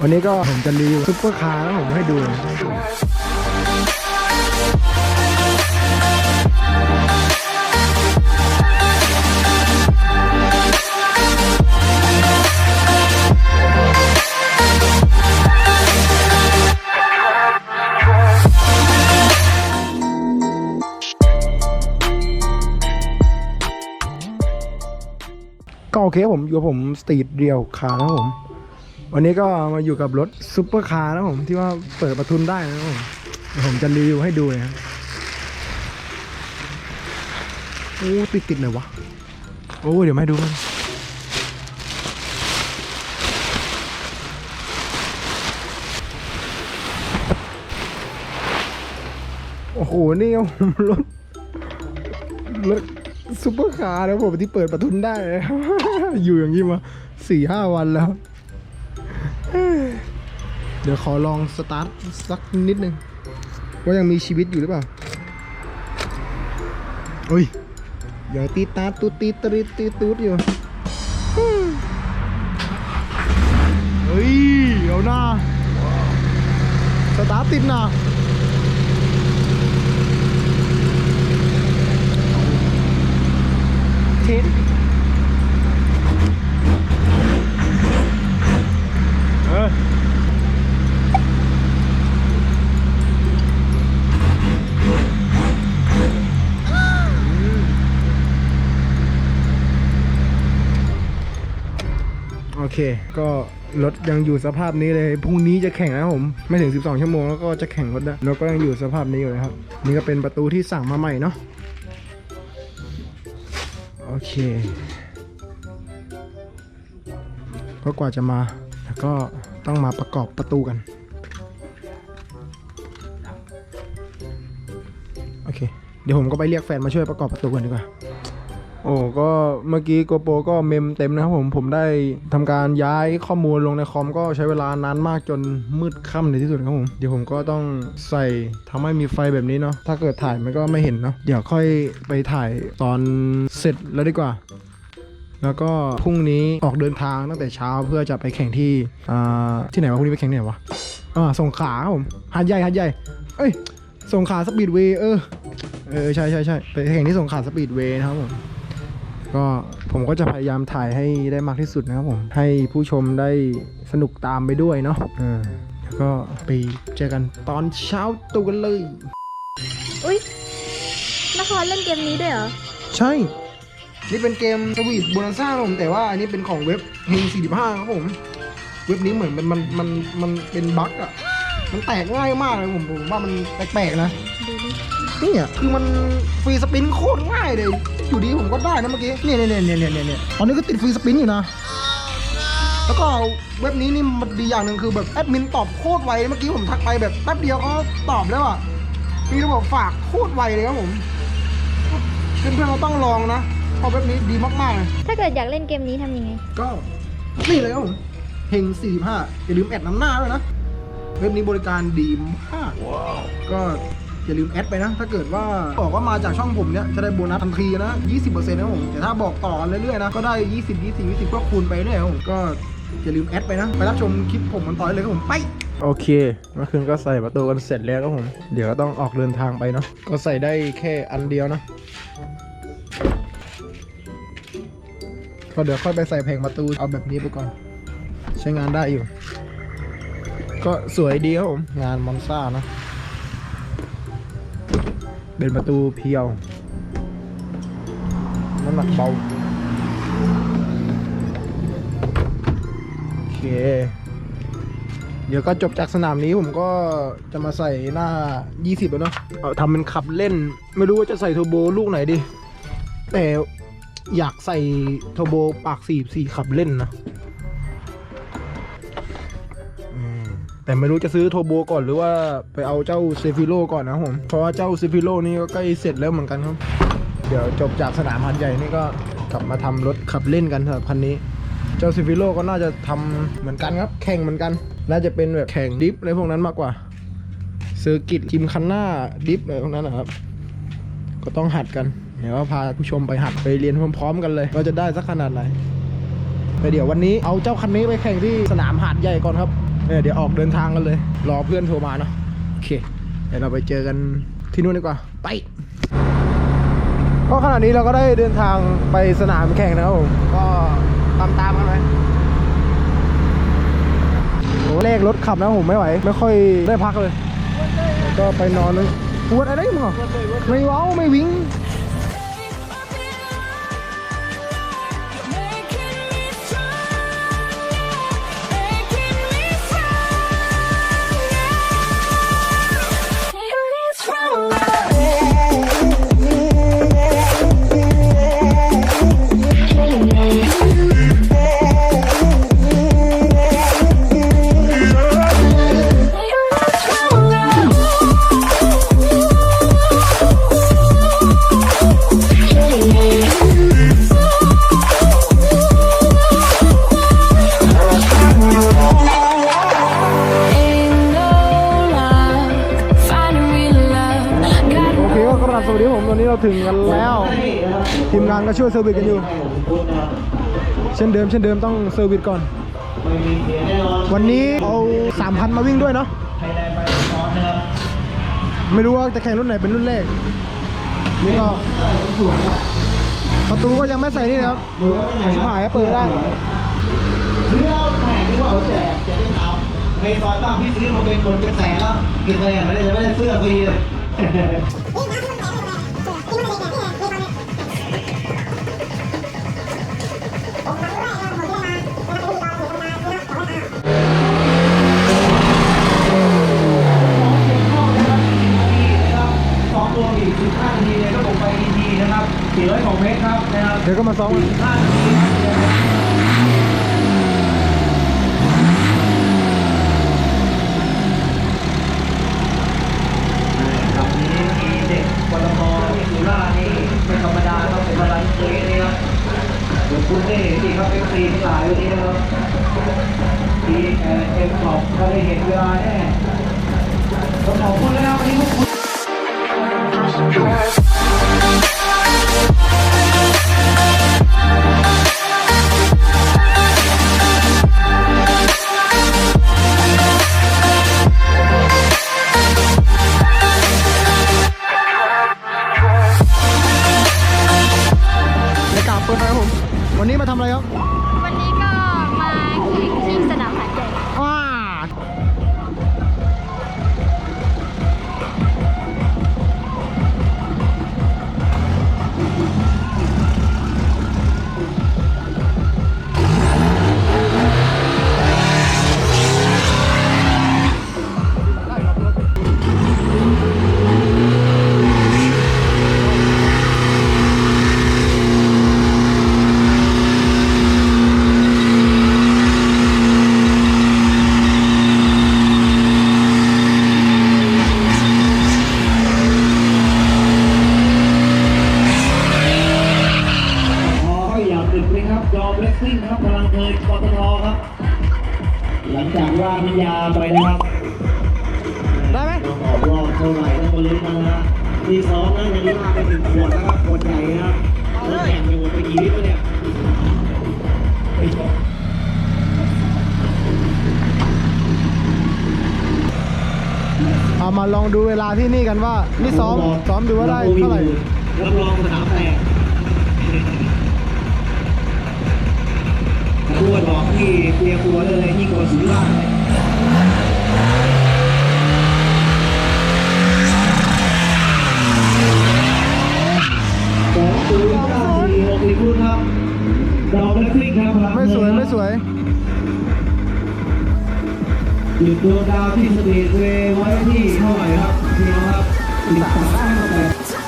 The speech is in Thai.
วันนี้ก็ผมจะรีวิวซุปเปอร์คาร์ผมให้ดูก็โอเคผมอยู่ผมสตรีทเรียวคาร์นะครับผม วันนี้ก็มาอยู่กับรถซุปเปอร์คาร์นะผมที่ว่าเปิดประทุนได้นะผมผมจะรีวิวให้ดูนะครับโอ้ติดติดเลยวะโอ้เดี๋ยวมาดูกันโอ้โหนี่ครับผมรถรถซุปเปอร์คาร์นะผมที่เปิดประทุนได้ อยู่อย่างนี้มาสี่ห้าวันแล้ว เดี๋ยวขอลองสตาร์ทสักนิดนึงว่ายังมีชีวิตอยู่หรือเปล่าอุ้ยยังตีตาตูตีตรีตีตูดอยู่เฮ้ย เอาหน้า สตาร์ทติดนะเทสเออ โอ เค ก็รถยังอยู่สภาพนี้เลย พรุ่งนี้จะแข่งนะผม ไม่ถึง 12 ชั่วโมงแล้วก็จะแข่งรถแล้วก็ยังอยู่สภาพนี้อยู่เลยครับ นี่ก็เป็นประตูที่สั่งมาใหม่เนาะ โอเค ก็กว่าจะมา แล้วก็ต้องมาประกอบประตูกัน โอเค เดี๋ยวผมก็ไปเรียกแฟนมาช่วยประกอบประตูกันดีกว่า โอ้ก็เมื่อกี้โกโปรก็เมมเต็มนะครับผมผมได้ทำการย้ายข้อมูลลงในคอมก็ใช้เวลานานมากจนมืดค่ำในที่สุดครับผมเดี๋ยวผมก็ต้องใส่ทำให้มีไฟแบบนี้เนาะถ้าเกิดถ่ายมันก็ไม่เห็นเนาะเดี๋ยวค่อยไปถ่ายตอนเสร็จแล้วดีกว่า แล้วก็พรุ่งนี้ออกเดินทางตั้งแต่เช้าเพื่อจะไปแข่งที่อ่าที่ไหนวะพรุ่งนี้ไปแข่งที่ไหนวะอ่าสงขลาครับผมหาดใหญ่หาดใหญ่เอ้ยสงขลาสปีดเวย์เออเออใช่ใช่ใช่ไปแข่งที่สงขลาสปีดเวย์นะครับผม ก็ผมก็จะพยายามถ่ายให้ได้มากที่สุดนะครับผมให้ผู้ชมได้สนุกตามไปด้วยเนาะเออแล้วก็ไปเจอกันตอนเช้าตรู่กันเลย อุ๊ยนครเล่นเกมนี้ด้วยเหรอ ใช่ นี่เป็นเกมสวีทโบนัสซ่าครับผมแต่ว่าอันนี้เป็นของเว็บเฮง45ครับผม เว็บนี้เหมือนมันมันมันมันเป็นบั๊กอะมันแตกง่ายมากเลยผมผมว่ามันแปลกๆนะดูดิเนี่ยคือมันฟรีสปินโคตรง่ายเลย อยู่ดีผมก็ได้นะเมื่อกี้เนี่ยเนี่ยเนี่ยเนี่ยเนี่ยเนี่ยตอนนี้ก็ติดฟรีสปินอยู่นะ แล้วก็เว็บนี้นี่มันดีอย่างหนึ่งคือแบบแอดมินตอบโคตรไวเมื่อกี้ผมทักไปแบบแป๊บเดียวเขาตอบแล้วอะมีระบบฝากโคตรไวเลยครับผมเพื่อนๆเราต้องลองนะเพราะเว็บนี้ดีมากๆเลยถ้าเกิดอยากเล่นเกมนี้ทำยังไง ก็นี่เลยครับผมเฮง45อย่าลืมแอดน้ำหน้าด้วยนะเว็บนี้บริการดีมากก็ อย่าลืมแอดไปนะ ถ้าเกิดว่าบอกว่ามาจากช่องผมเนี้ยจะได้โบนัสทันทีนะ 20%นะผมแต่ถ้าบอกต่อกันเรื่อยๆนะก็ได้ 20 20 20 ก็คูณไปเรื่อยๆผมก็อย่าลืมแอดไปนะ ไปรับชมคลิปผมมันต่อยเลยครับผมไปโอเคเมื่อคืนก็ใส่ประตูกันเสร็จแล้วครับผม เดี๋ยวก็ต้องออกเดินทางไปเนาะก็ใส่ได้แค่อันเดียวนะก็เดี๋ยวค่อยไปใส่แผงประตูเอาแบบนี้ไปก่อน ใช้งานได้อยู่ ก็สวยดีครับผม งานมอนซ่านะ เป็นประตูเพียว น้ำหนักเบา โอเค เดี๋ยวก็จบจากสนามนี้ผมก็จะมาใส่หน้า 20แล้วเนาะเอาทำเป็นขับเล่น ไม่รู้ว่าจะใส่เทอร์โบลูกไหนดี แต่อยากใส่เทอร์โบปากสี่สี่ขับเล่นนะ แต่ไม่รู้จะซื้อโทโบก่อนหรือว่าไปเอาเจ้าเซฟิโลก่อนนะผม เพราะว่าเจ้าเซฟิโลนี่ก็ใกล้เสร็จแล้วเหมือนกันครับ เดี๋ยวจบจากสนามหัดใหญ่นี่ก็กลับมาทำรถขับเล่นกันสำหรับคันนี้ เจ้าเซฟิโลก็น่าจะทำเหมือนกันครับ แข่งเหมือนกัน น่าจะเป็นแบบแข่งดิฟอะไรพวกนั้นมากกว่าเซอร์กิตจิมคันหน้าดิฟอะไรพวกนั้นนะครับ ก็ต้องหัดกันเดี๋ยวพาผู้ชมไปหัดไปเรียนพร้อมๆกันเลยว่าจะได้สักขนาดไหนแต่เดี๋ยววันนี้เอาเจ้าคันนี้ไปแข่งที่สนามหาดใหญ่ก่อนครับ เออเดี๋ยวออกเดินทางกันเลย รอเพื่อนโทรมาเนาะโอเค เดี๋ยวเราไปเจอกันที่นู่นดีกว่า ไปก็ขณะนี้เราก็ได้เดินทางไปสนามแข่งนะครับผมก็ตามตามๆกันไปโอ้เลขรถขับนะผมไม่ไหว ไม่ค่อยได้พักเลย ก็ไปนอนเลยปวดอะไรมึงอะไม่เว้าไม่วิ่ง ถึงกันแล้ว ทีมงานก็ช่วยเซอร์วิสกันอยู่ เช่นเดิมเช่นเดิมต้องเซอร์วิสก่อน วันนี้เอาสามพันมาวิ่งด้วยเนาะไม่รู้ว่าจะแข่งรุ่นไหนเป็นรุ่นแรกนี่ก็ประตูก็ยังไม่ใส่นี่นะครับชิบหายเปิดได้ในซอยบ้างพี่ซื้อมาเป็นคนเป็นแสนแล้วกินอะไรอย่างไม่ได้ไม่ได้เสื้อฟรีเลย สองตัวอีกสิบห้านาทีเลยก็ผมไปดีๆนะครับสี่ร้อยของเมตรครับนะครับเดี๋ยวก็มาซ้อมกันห้านาทีครับครับนี้มีเด็กปตทที่สุราษฎร์นี่ไม่ธรรมดาครับเป็นอะไรเคยนี่ครับเดี๋ยวคุณได้เห็นที่ครับเป็นซีทั้งหลายวันนี้นะครับทีเอ่อเอ็มขอบก็ได้เห็นเวลาแน่ต้องขอบคุณนะครับวันนี้พวกคุณ ใยครับยอมเลสซิ่งครับพลังเกินปตทครับ หลังจากว่าพิยาไปนะครับได้ไหมต้องออกรอบเท่าไหร่ต้องมาลุ้นกันนะฮะที่สองนั้นยังมาไปถึงขวดนะครับขวดใหญ่นะครับแล้วแข่งไปหมดไปกี่ลิตรแล้วเนี่ยเอามาลองดูเวลาที่นี่กันว่านี่ซ้อมซ้อมดูว่าได้เท่าไหร่รับรองสนามแตก พูดบอกที่เตรียมตัวเลยยิ่กว่าสุราษฎร์เลยสองศูนย์เก้าสี่หกสี่พูดครับดอกและคลิกครับพลังไม่สวยไม่สวยหยุดดวงดาวที่สปีดเวย์ไว้ที่เท่าไหร่ครับพี่น้องครับติดต่อได้ครับ